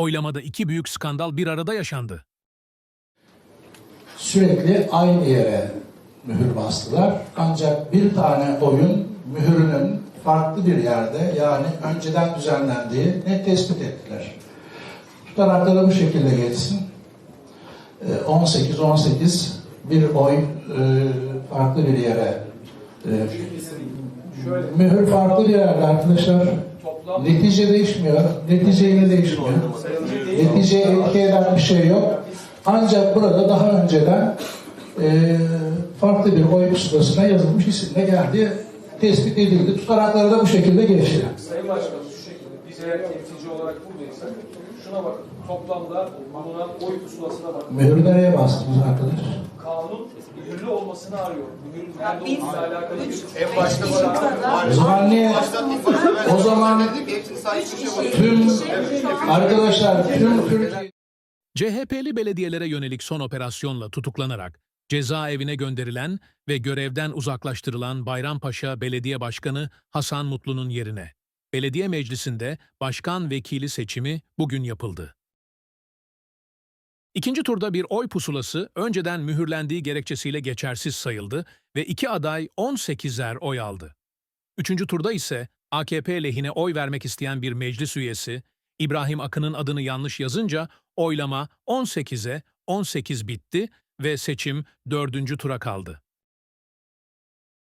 Oylamada iki büyük skandal bir arada yaşandı. sürekli aynı yere mühür bastılar. Ancak bir tane oyun mühürünün farklı bir yerde yani önceden düzenlendiği net tespit ettiler. Tutanakları bu şekilde geçsin. Ee, 18-18 bir oy e, farklı bir yere e, mühür farklı bir yerde arkadaşlar. Netice değişmiyor. Netice yine değişmiyor. Neticeye etki eden bir şey yok. Ancak burada daha önceden e, farklı bir oy pusulasına yazılmış isimle geldi. Tespit edildi. Tutanakları da bu şekilde geçti. Sayın Başkanım şu şekilde biz eğer temsilci olarak buradaysak şuna bakın toplamda bulunan oy pusulasına bakın. Mühürü nereye bastınız arkadaş? Kanun mühürlü olmasını arıyor. Mühürün nerede olduğuyla alakalı bir en başta O zaman niye? O zaman tüm arkadaşlar tüm Türkiye CHP'li belediyelere yönelik son operasyonla tutuklanarak cezaevine gönderilen ve görevden uzaklaştırılan Bayrampaşa Belediye Başkanı Hasan Mutlu'nun yerine belediye meclisinde başkan vekili seçimi bugün yapıldı. İkinci turda bir oy pusulası önceden mühürlendiği gerekçesiyle geçersiz sayıldı ve iki aday 18'er oy aldı. Üçüncü turda ise AKP lehine oy vermek isteyen bir meclis üyesi İbrahim Akın'ın adını yanlış yazınca oylama 18'e 18 bitti ve seçim dördüncü tura kaldı.